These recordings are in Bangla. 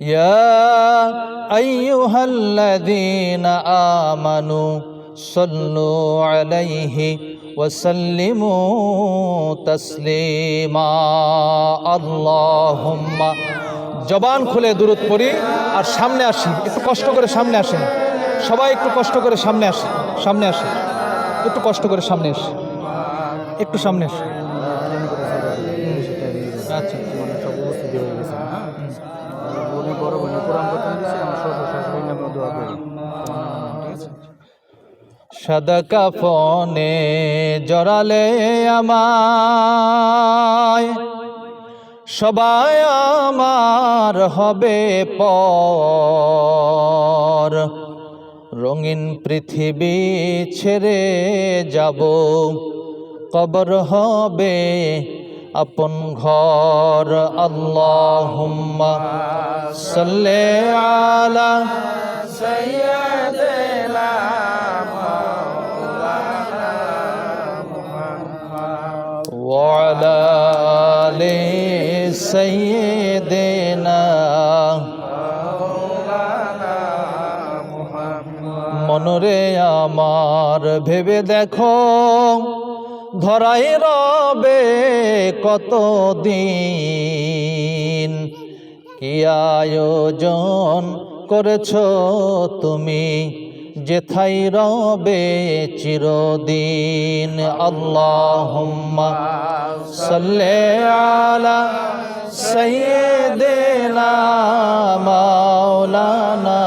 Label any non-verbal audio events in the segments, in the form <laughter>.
يا أيها الذين آمنوا صلوا عليه وسلموا تسليما اللهم জবান খুলে দূরত পড়ি আর সামনে আসি একটু কষ্ট করে সামনে আসেন সবাই একটু কষ্ট করে সামনে আসে সামনে আসে একটু কষ্ট করে সামনে আসে একটু সামনে আসে সাদা কাফনে জড়ালে আমায়। সবাই আমার হবে পর। রঙিন পৃথিবী ছেড়ে যাব, কবর হবে আপন ঘর। আল্লাহ সাল্লে আলা সৈয়দ সৈয়দেনা মনরে আমার ভেবে দেখো ধরাই রবে কত দিন কি আয়োজন করেছ তুমি? যেথাই রবে চিরদিন আল্লাহুম্মা সাল্লি আলা সাইয়্যিদিনা মাওলানা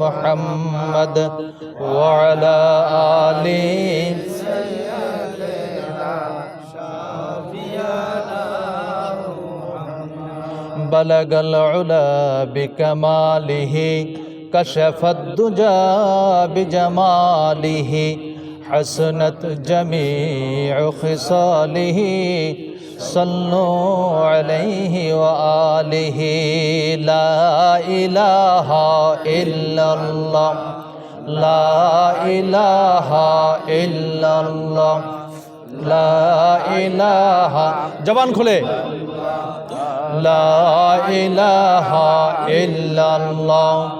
মুহাম্মদ ওয়া আলা আলি بلغ العلا بكماله كشف الدجى بجماله حسنت جميع خصاله صلوا عليه وآله لا إله إلا الله لا إله إلا الله لا إله জবান খুলে لا إله إلا الله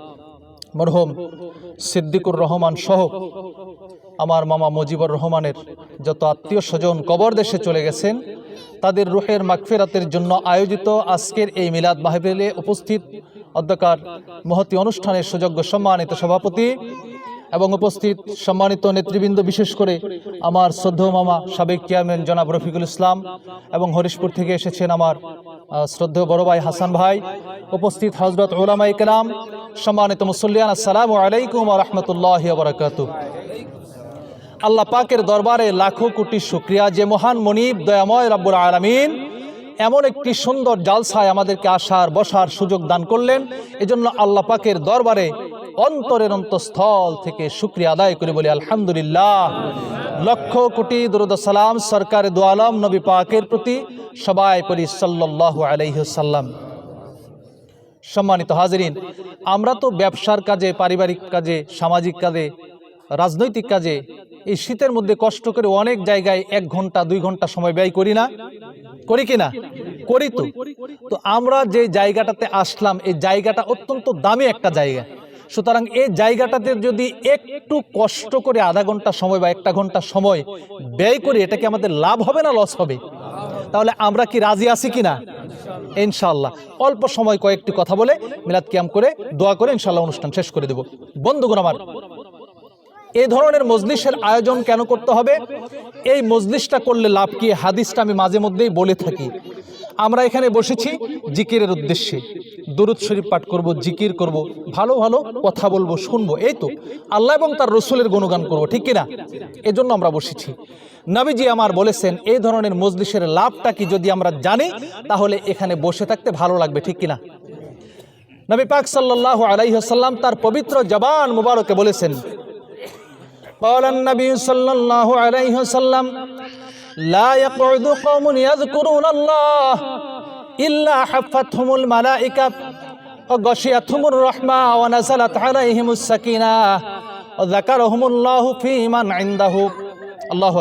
মরহুম সিদ্দিকুর রহমান সহ আমার মামা মুজিবুর রহমানের যত আত্মীয় স্বজন কবর দেশে চলে গেছেন, তাদের রুহের মাগফেরাতের জন্য আয়োজিত আজকের এই মিলাদ মাহবিলে উপস্থিত অধ্যকার মহতি অনুষ্ঠানের সুযোগ্য সম্মানিত সভাপতি এবং উপস্থিত সম্মানিত নেতৃবৃন্দ, বিশেষ করে আমার শ্রদ্ধ মামা সাবেক চেয়ারম্যান জনাব রফিকুল ইসলাম এবং হরিশপুর থেকে এসেছেন আমার শ্রদ্ধেয় বড় ভাই হাসান ভাই, উপস্থিত হজরত ওলামাই কালাম সম্মানিত মুসল্লিয়ান, আসসালামু আলাইকুম রহমতুল্লাহ বরকাত আল্লাহ পাকের দরবারে লাখো কোটি শুক্রিয়া, যে মহান মনিব, দয়াময় রব্বুল আলমিন এমন একটি সুন্দর জালসায় আমাদেরকে আসার, বসার সুযোগ দান করলেন। এজন্য আল্লাহ পাকের দরবারে অন্তরের অন্তঃস্থল থেকে শুক্রিয়া আদায় করে বলি, আলহামদুলিল্লাহ। লক্ষ কোটি দুরুদ সালাম সরকার দু আলম নবী পাকের প্রতি সবাই পড়ি, সাল্লাল্লাহু আলাইহি সাল্লাম সম্মানিত হাজিরিন, আমরা তো ব্যবসার কাজে, পারিবারিক কাজে, সামাজিক কাজে, রাজনৈতিক কাজে এই শীতের মধ্যে কষ্ট করে অনেক জায়গায় এক ঘণ্টা, দুই ঘণ্টা সময় ব্যয় করি না? করি কি না? করি তো। তো আমরা যে জায়গাটাতে আসলাম, এই জায়গাটা অত্যন্ত দামি একটা জায়গা। সুতরাং এই জায়গাটাতে যদি একটু কষ্ট করে আধা ঘণ্টা সময় বা একটা ঘণ্টা সময় ব্যয় করি এটা কি আমাদের লাভ হবে না লস হবে? তাহলে আমরা কি রাজি আছি কিনা? ইনশাল্লাহ অল্প সময় কয়েকটি কথা বলে মিলাদ কিয়াম করে দোয়া করে ইনশাল্লাহ অনুষ্ঠান শেষ করে দেব। বন্ধুগণ আমার, এই ধরনের মজলিসের আয়োজন কেন করতে হবে? এই মজলিসটা করলে লাভ কি? হাদিসটা আমি মাঝে মধ্যেই বলে থাকি। আমরা এখানে বসেছি জিকিরের উদ্দেশ্যে। দুরুদ শরীফ পাঠ করব জিকির করব ভালো ভালো কথা বলবো শুনবো এই তো আল্লাহ এবং তার রসুলের গুণগান করব ঠিক কিনা এজন্য আমরা বসেছি নবীজি আমার বলেছেন এই ধরনের মজলিসের লাভটা কি যদি আমরা জানি তাহলে এখানে বসে থাকতে ভালো লাগবে ঠিক কিনা নবী পাক সাল্লাল্লাহু আলাইহি সাল্লাম তার পবিত্র জবান মুবারকে বলেছেন قال النبي صلى الله عليه وسلم لا يقعد قوم يذكرون الله ইল্লা গসিয়া ও তাহারা সাকিনা ফি আল্লাহ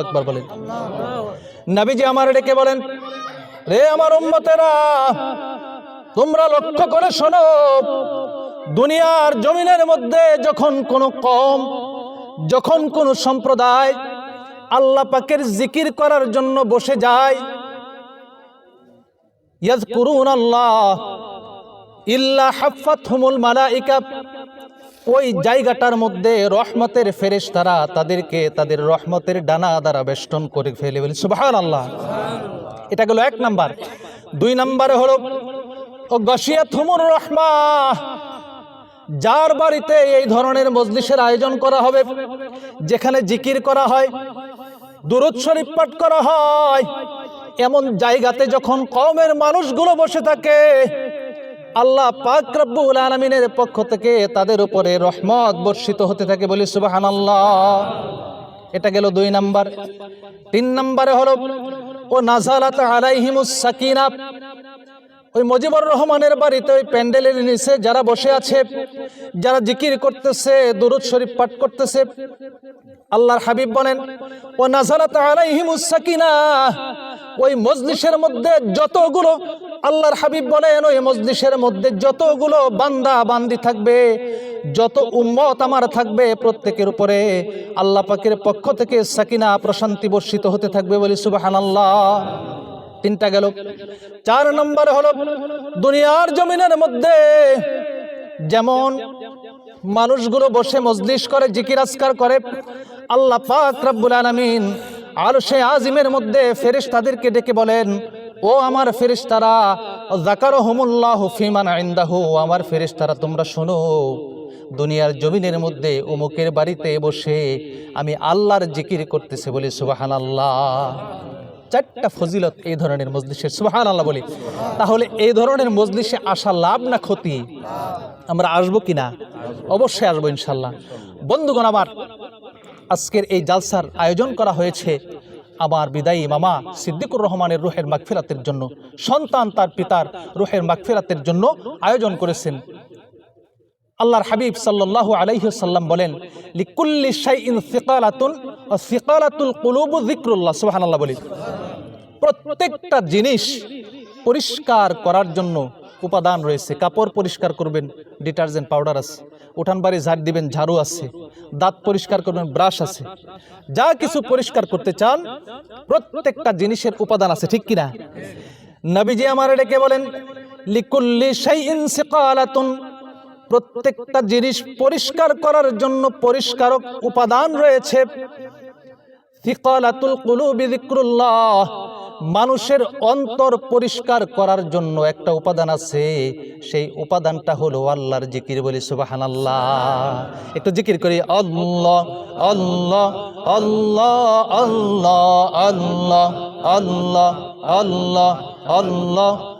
বলেন। আমার উম্মতেরা, তোমরা লক্ষ্য করে শোনো, দুনিয়ার জমিনের মধ্যে যখন কোনো কম যখন কোনো সম্প্রদায় আল্লাহ পাকের জিকির করার জন্য বসে যায় ইয়াজকুরুন আল্লাহ ইল্লা হাফাতহুমুল মালাইকা। ওই জায়গাটার মধ্যে রহমতের ফেরেশতারা তাদেরকে তাদের রহমতের ডানা দ্বারা বেষ্টন করে ফেলে বলি, সুবহানাল্লাহ। এটা গেল এক নাম্বার। দুই নাম্বারে হলো, ও গসিয়াথুমুর রহমা যার বাড়িতে এই ধরনের মজলিসের আয়োজন করা হবে, যেখানে জিকির করা হয়, দুরুদ শরীফ পাঠ করা হয় এমন জায়গাতে যখন কমের মানুষগুলো বসে থাকে, আল্লাহ পাক আলমিনের পক্ষ থেকে তাদের উপরে রহমত বর্ষিত হতে থাকে বলি সুবাহান এটা গেল দুই নাম্বার। তিন নাম্বারে হলো, ও নাজালাত সাকিনা। ওই মজিবুর রহমানের বাড়িতে ওই প্যান্ডেলের নিচে যারা বসে আছে, যারা জিকির করতেছে, দুরুদ শরীফ পাঠ করতেছে আল্লাহর হাবিব বলেন, ও নাজারাত আলাইহিমুস সাকিনা। ওই মজলিসের মধ্যে যতগুলো আল্লাহর হাবিব বলেন, ওই মজলিসের মধ্যে যতগুলো বান্দা বান্দি থাকবে, যত উম্মত আমার থাকবে, প্রত্যেকের উপরে আল্লাহ পাকের পক্ষ থেকে সাকিনা প্রশান্তি বর্ষিত হতে থাকবে বলি সুবহানাল্লাহ। তিনটা গেল। চার নম্বর হলো দুনিয়ার জমিনের মধ্যে যেমন মানুষগুলো বসে মজলিস করে, জিকির আজকার করে আল্লাহ পাক রব্বুল আলামিন আর সে আজিমের মধ্যে ফেরেশ তাদেরকে ডেকে বলেন, ও আমার ফেরেশতারা জাকার হমুল্লাহ ফিমান আইন্দাহু আমার ফেরেশতারা, তোমরা শোনো, দুনিয়ার জমিনের মধ্যে অমুকের বাড়িতে বসে আমি আল্লাহর জিকির করতেছে বলি সুবাহান আল্লাহ চারটা ফজিলত এই ধরনের মজলিসের সুবাহান আল্লাহ বলি। তাহলে এই ধরনের মজলিসে আসা লাভ না ক্ষতি? আমরা আসব কি না অবশ্যই আসব ইনশাল্লাহ। বন্ধুগণ আমার আজকের এই জালসার আয়োজন করা হয়েছে। আমার বিদায়ী মামা সিদ্দিকুর রহমানের রুহের মাগফিরাতের জন্য, সন্তান তার পিতার রুহের মাগফিরাতের জন্য আয়োজন করেছেন। আল্লাহর হাবিব সাল্লাল্লাহু আলাইহি সাল্লাম বলেন, লিকুল্লি সিকালাতুল সুবহানাল্লাহ বলি। প্রত্যেকটা জিনিস পরিষ্কার করার জন্য উপাদান রয়েছে। কাপড় পরিষ্কার করবেন, ডিটারজেন্ট পাউডার আছে। উঠান বাড়ি ঝাড় দিবেন, ঝাড়ু আছে দাঁত পরিষ্কার করবেন, ব্রাশ আছে। যা কিছু পরিষ্কার করতে চান, প্রত্যেকটা জিনিসের উপাদান আছে, ঠিক কিনা? নবীজি আমার ডেকে বলেন, লিকুল্লি শাইইন সিকালাতুন। প্রত্যেকটা জিনিস পরিষ্কার করার জন্য পরিষ্কারক উপাদান রয়েছে। ফিকালাতুল কুলুবি যিকরুল্লাহ। মানুষের অন্তর পরিষ্কার করার জন্য একটা উপাদান আছে। সেই উপাদানটা হলো আল্লাহর জিকির বলি সুবাহান আল্লাহ একটু জিকির করি, আল্লাহ আল্লাহ আল্লাহ আল্লাহ আল্লাহ আল্লাহ আল্লাহ আল্লাহ।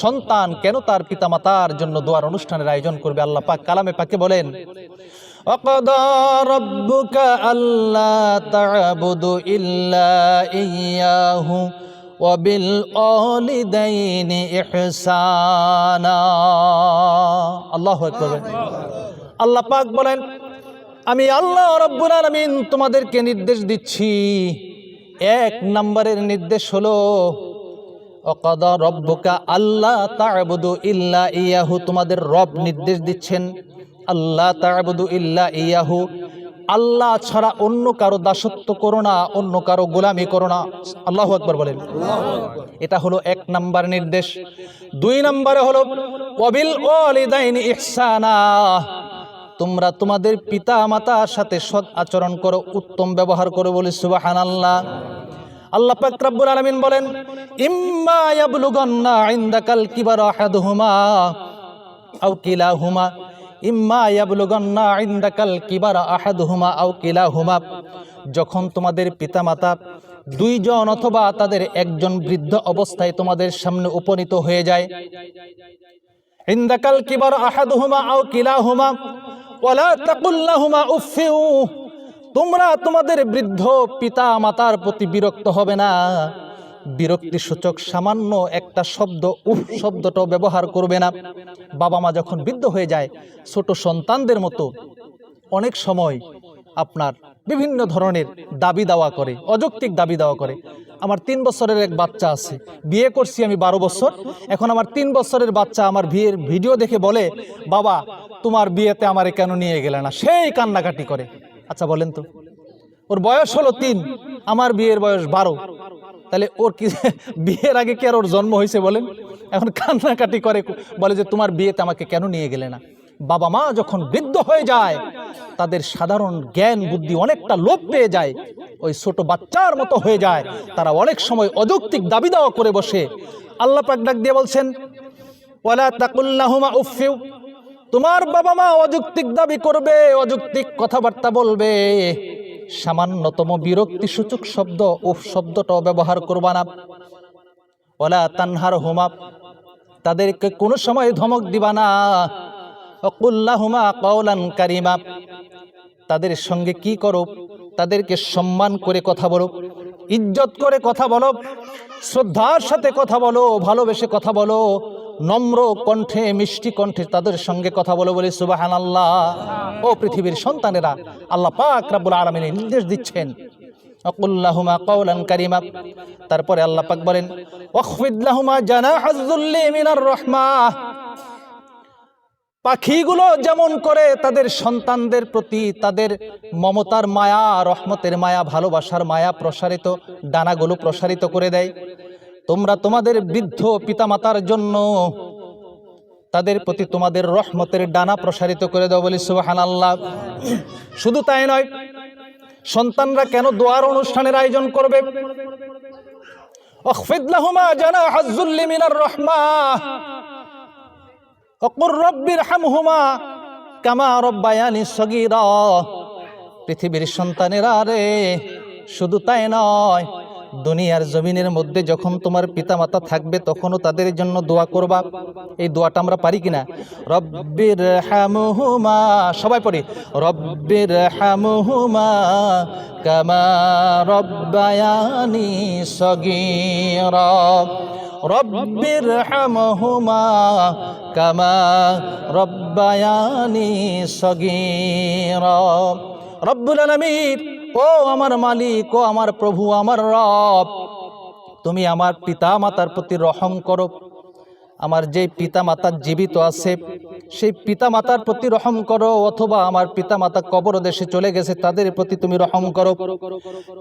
সন্তান কেন তার পিতামাতার জন্য দোয়ার অনুষ্ঠানের আয়োজন করবে আল্লাহ পাক কালামে পাকে বলেন وقضى ربك ألا تعبدوا إلا إياه وبالوالدين إحسانا আল্লাহ আকবার আল্লাহ পাক বলেন আমি আল্লাহ রব্বুল আলামিন তোমাদেরকে নির্দেশ দিচ্ছি এক নম্বরের নির্দেশ হলো অকাদা রব্বকা আল্লাহ তা'বুদু ইল্লা ইয়াহু, তোমাদের রব নির্দেশ দিচ্ছেন আল্লাহ তা'বুদু ইল্লা ইয়াহু। আল্লাহ ছাড়া অন্য কারও দাসত্ব করো না, অন্য কারও গোলামি করো না। আল্লাহ আকবর বলেন। এটা হলো এক নাম্বার নির্দেশ। দুই নম্বরে হলো অবিল ওয়ালিদাইন ইহসানা। তোমরা তোমাদের পিতা মাতার সাথে সৎ আচরণ করো, উত্তম ব্যবহার করো বলে সুবহানাল্লাহ। আল্লাহ পাক রব্বুল আলামিন বলেন, ইম্মা ইয়াবলুগান্না ইনদাকাল কিবারা আহাদুহুমা আও কিলাহুমা। ইম্মা ইয়াবলুগান্না ইনদাকাল কিবারা আহাদুহুমা আও কিলাহুমা। যখন তোমাদের পিতামাতা দুইজন অথবা তাদের একজন বৃদ্ধ অবস্থায় তোমাদের সামনে উপনীত হয়ে যায়, ইনদাকাল কিবার আহাদুহুমা আও কিলাহুমা, ওয়ালা তাকুল্লাহুমা উফিউ তোমরা তোমাদের বৃদ্ধ পিতা মাতার প্রতি বিরক্ত হবে না। বিরক্তি সূচক সামান্য একটা শব্দ উফ শব্দটাও ব্যবহার করবে না। বাবা মা যখন বৃদ্ধ হয়ে যায়, ছোট সন্তানদের মতো অনেক সময় আপনার বিভিন্ন ধরনের দাবি দাওয়া করে, অযৌক্তিক দাবি দাওয়া করে। আমার তিন বছরের এক বাচ্চা আছে, বিয়ে করছি আমি বারো বছর। এখন আমার তিন বছরের বাচ্চা আমার বিয়ের ভিডিও দেখে বলে, বাবা, তোমার বিয়েতে আমারে কেন নিয়ে গেলে না? সেই কান্নাকাটি করে। আচ্ছা বলেন তো। ওর বয়স হলো তিন, আমার বিয়ের বয়স বারো। তাহলে ওর কি <laughs> বিয়ের আগে কি আর ওর জন্ম হয়েছে বলেন? এখন কান্নাকাটি করে, বলে যে তোমার বিয়েতে আমাকে কেন নিয়ে গেলে না? বাবা মা যখন বৃদ্ধ হয়ে যায়, তাদের সাধারণ জ্ঞান, বুদ্ধি অনেকটা লোপ পেয়ে যায়। ওই ছোট বাচ্চার মতো হয়ে যায়। তারা অনেক সময় অযৌক্তিক দাবি দাওয়া করে বসে। আল্লাহ পাক ডাক দিয়ে বলছেন, ওয়ালা তাকুল্লাহুমা উফিউ তোমার বাবা মা অযৌক্তিক দাবি করবে, অযৌক্তিক কথাবার্তা বলবে। সামান্যতম বিরক্তি সূচক শব্দ, উফ, শব্দটাও ব্যবহার করবা না। ওলা তানহার হুমা তাদেরকে কোনো সময় ধমক দিবা না। অকুল্লাহুমা কওলান কারিমা, তাদের সঙ্গে কি করো? তাদেরকে সম্মান করে কথা বলো, ইজ্জত করে কথা বলো, শ্রদ্ধার সাথে কথা বলো, ভালোবেসে কথা বলো নম্র কণ্ঠে, মিষ্টি কণ্ঠে তাদের সঙ্গে কথা বলে বলে সুবাহান আল্লাহ ও পৃথিবীর সন্তানেরা, আল্লাহ পাক রাব্বুল আলমিন নির্দেশ দিচ্ছেন। অকুল্লাহুমা কওলান কারিমা। তারপরে আল্লাহ পাক বলেন ওয়াখফিদলাহুমা জানাহাজ্জুল্লি মিনার রহমা। পাখিগুলো যেমন করে, তাদের সন্তানদের প্রতি তাদের মমতার মায়া, রহমতের মায়া, ভালোবাসার মায়া প্রসারিত, ডানাগুলো প্রসারিত করে দেয়। তোমরা তোমাদের বৃদ্ধ পিতামাতার জন্য তাদের প্রতি তোমাদের রহমতের ডানা প্রসারিত করে দাও বলি সুবাহান আল্লাহ শুধু তাই নয়, সন্তানরা কেন দোয়ার অনুষ্ঠানের আয়োজন করবে? পৃথিবীর সন্তানেরা রে, শুধু তাই নয় দুনিয়ার জমিনের মধ্যে যখন তোমার পিতামাতা থাকবে, তখনও তাদের জন্য দোয়া করবা। এই দোয়াটা আমরা পারি কিনা? রব্বির হামহুমা, সবাই পড়ি। রব্বির হামহুমা, কামা রব্বায়ানি সগীরা। রব্বির হামহুমা, কামা রব্বায়ানি সগীরা। রব্বুল আলামিন ও আমার মালিক, ও আমার প্রভু, আমার রব। তুমি আমার পিতা মাতার প্রতি রহম করো। আমার যে পিতা মাতা জীবিত আছে, সেই পিতা মাতার প্রতি রহম করো, অথবা আমার পিতা মাতা কবর দেশে চলে গেছে, তাদের প্রতি তুমি রহম করো।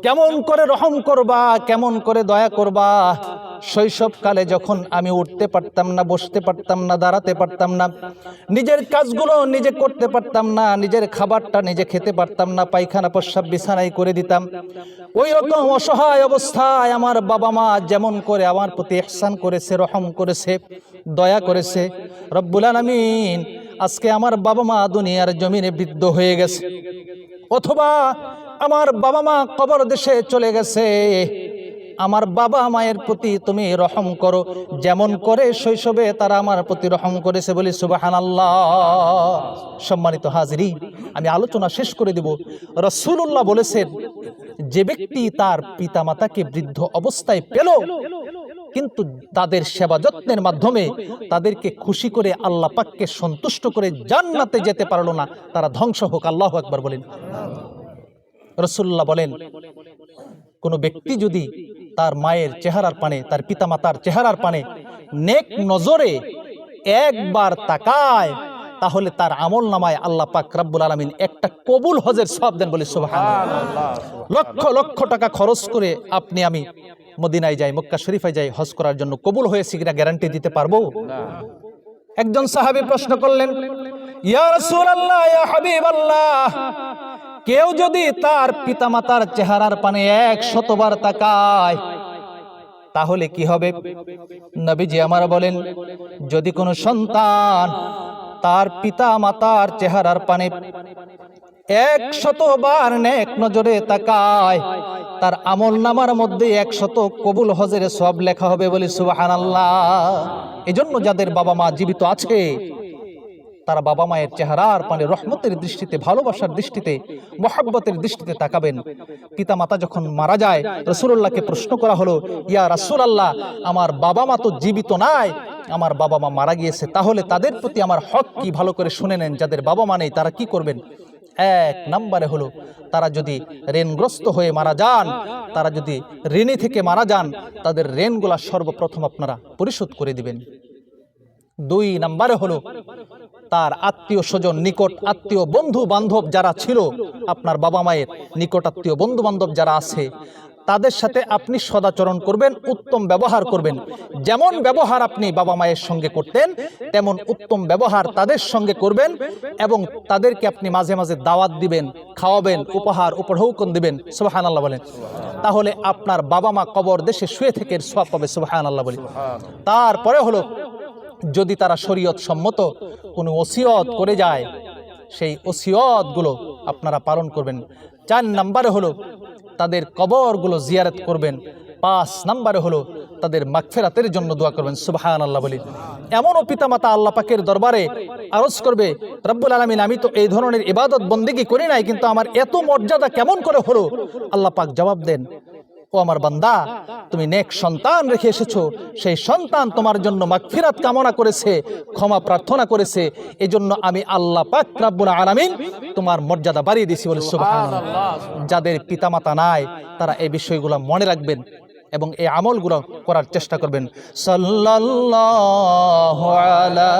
কেমন করে রহম করবা, কেমন করে দয়া করবা? শৈশবকালে যখন আমি উঠতে পারতাম না, বসতে পারতাম না, দাঁড়াতে পারতাম না, নিজের কাজগুলো নিজে করতে পারতাম না, নিজের খাবারটা নিজে খেতে পারতাম না, পায়খানা, প্রস্রাব, বিছানায় করে দিতাম। ওই রকম অসহায় অবস্থায় আমার বাবা মা যেমন করে আমার প্রতি এহসান করেছে, রহম করেছে। দয়া করেছে। রব্বুল আলামিন আজকে আমার বাবা মা দুনিয়ার জমিনে বৃদ্ধ হয়ে গেছে। অথবা আমার বাবা মা কবর দেশে চলে গেছে। আমার বাবা মায়ের প্রতি তুমি রহম করো। যেমন করে শৈশবে তারা আমার প্রতি রহম করেছে বলি সুবাহান আল্লাহ সম্মানিত হাজিরি, আমি আলোচনা শেষ করে দেব। রসুল্লাহ বলেছেন, যে ব্যক্তি তার পিতা মাতাকে বৃদ্ধ অবস্থায় পেল কিন্তু তাদের সেবা যত্নের মাধ্যমে তাদেরকে খুশি করে আল্লাহ পাককে সন্তুষ্ট করে জান্নাতে যেতে পারল না। তারা ধ্বংস হোক, আল্লাহ একবার বলেন। রসুল্লাহ বলেন, কোনো ব্যক্তি যদি তার মায়ের চেহারার পানে, তার পিতামাতার চেহারার পানে নেক নজরে একবার তাকায় তাহলে তার আমল নামায় আল্লাহ পাক রাব্বুল আলামিন একটা কবুল হজের সব দেন বলে সুবহানাল্লাহ। লক্ষ লক্ষ টাকা খরচ করে আপনি আমি মদিনায় যাই মক্কা শরীফে যাই হজ করার জন্য কবুল হয়েছে কিনা গ্যারান্টি দিতে পারব? একজন সাহাবী প্রশ্ন করলেন ইয়া রাসূলুল্লাহ ইয়া হাবিবাল্লাহ কেউ যদি তার পিতামাতার চেহারার পানে এক শতবার তাকায় তাহলে কি হবে? নবীজি আমার বলেন যদি কোনো সন্তান তার পিতা মাতার চেহারার পানে এক শতবার নেক নজরে তাকায়। তার আমল নামার মধ্যে একশত কবুল হজের সব লেখা হবে বলে সুবাহান আল্লাহ এজন্য যাদের বাবা মা জীবিত আছে তারা বাবা মায়ের চেহারার পানে রহমতের দৃষ্টিতে, ভালোবাসার দৃষ্টিতে, মহাব্বতের দৃষ্টিতে তাকাবেন। পিতা মাতা যখন মারা যায় রসুল্লাহকে প্রশ্ন করা হলো, ইয়া রাসুল আল্লাহ আমার বাবা মা তো জীবিত নাই, আমার বাবা মা মারা গিয়েছে, তাহলে তাদের প্রতি আমার হক কি? ভালো করে শুনে নেন, যাদের বাবা মা নেই, তারা কি করবেন? এক নম্বরে হলো, তারা যদি ঋণগ্রস্ত হয়ে মারা যান, তারা যদি ঋণী থেকে মারা যান, তাদের ঋণগুলা সর্বপ্রথম আপনারা পরিশোধ করে দিবেন। দুই নাম্বারে হলো তার আত্মীয় স্বজন, নিকট আত্মীয় বন্ধু বান্ধব যারা ছিল, আপনার বাবা মায়ের নিকট আত্মীয় বন্ধু বান্ধব যারা আছে, তাদের সাথে আপনি সদাচরণ করবেন, উত্তম ব্যবহার করবেন। যেমন ব্যবহার আপনি বাবা মায়ের সঙ্গে করতেন, তেমন উত্তম ব্যবহার তাদের সঙ্গে করবেন এবং তাদেরকে আপনি মাঝে মাঝে দাওয়াত দিবেন, খাওয়াবেন, উপহার উপঢৌকন দিবেন। সুবাহান আল্লাহ বলেন। তাহলে আপনার বাবা মা কবর দেশে শুয়ে থেকে সব পাবে সুবাহান আল্লাহ বলি। তারপরে হলো যদি তারা শরীয়ত সম্মত কোনো ওসিয়ত করে যায়, সেই ওসিয়তগুলো আপনারা পালন করবেন। চার নাম্বারে হলো তাদের কবরগুলো জিয়ারত করবেন। পাঁচ নাম্বারে হলো তাদের মাগফেরাতের জন্য দোয়া করবেন। সুবাহান আল্লাহ বলি। এমনও পিতামাতা আল্লাহ পাকের দরবারে আরজ করবে, রব্বুল আলমিন, আমি তো এই ধরনের ইবাদত বন্দিগি করি নাই, কিন্তু আমার এত মর্যাদা কেমন করে হলো? আল্লাহ পাক জবাব দেন ও আমার বান্দা, তুমি নেক সন্তান রেখে এসেছ। সেই সন্তান তোমার জন্য মাগফিরাত কামনা করেছে, ক্ষমা প্রার্থনা করেছে। এজন্য আমি আল্লাহ পাক রাব্বুল আলামিন তোমার মর্যাদা বাড়িয়ে দিয়েছি বলে সুবহানাল্লাহ। যাদের পিতামাতা নাই, তারা এই বিষয়গুলো মনে রাখবেন এবং এই আমলগুলো করার চেষ্টা করবেন। সাল্লাল্লাহু আলা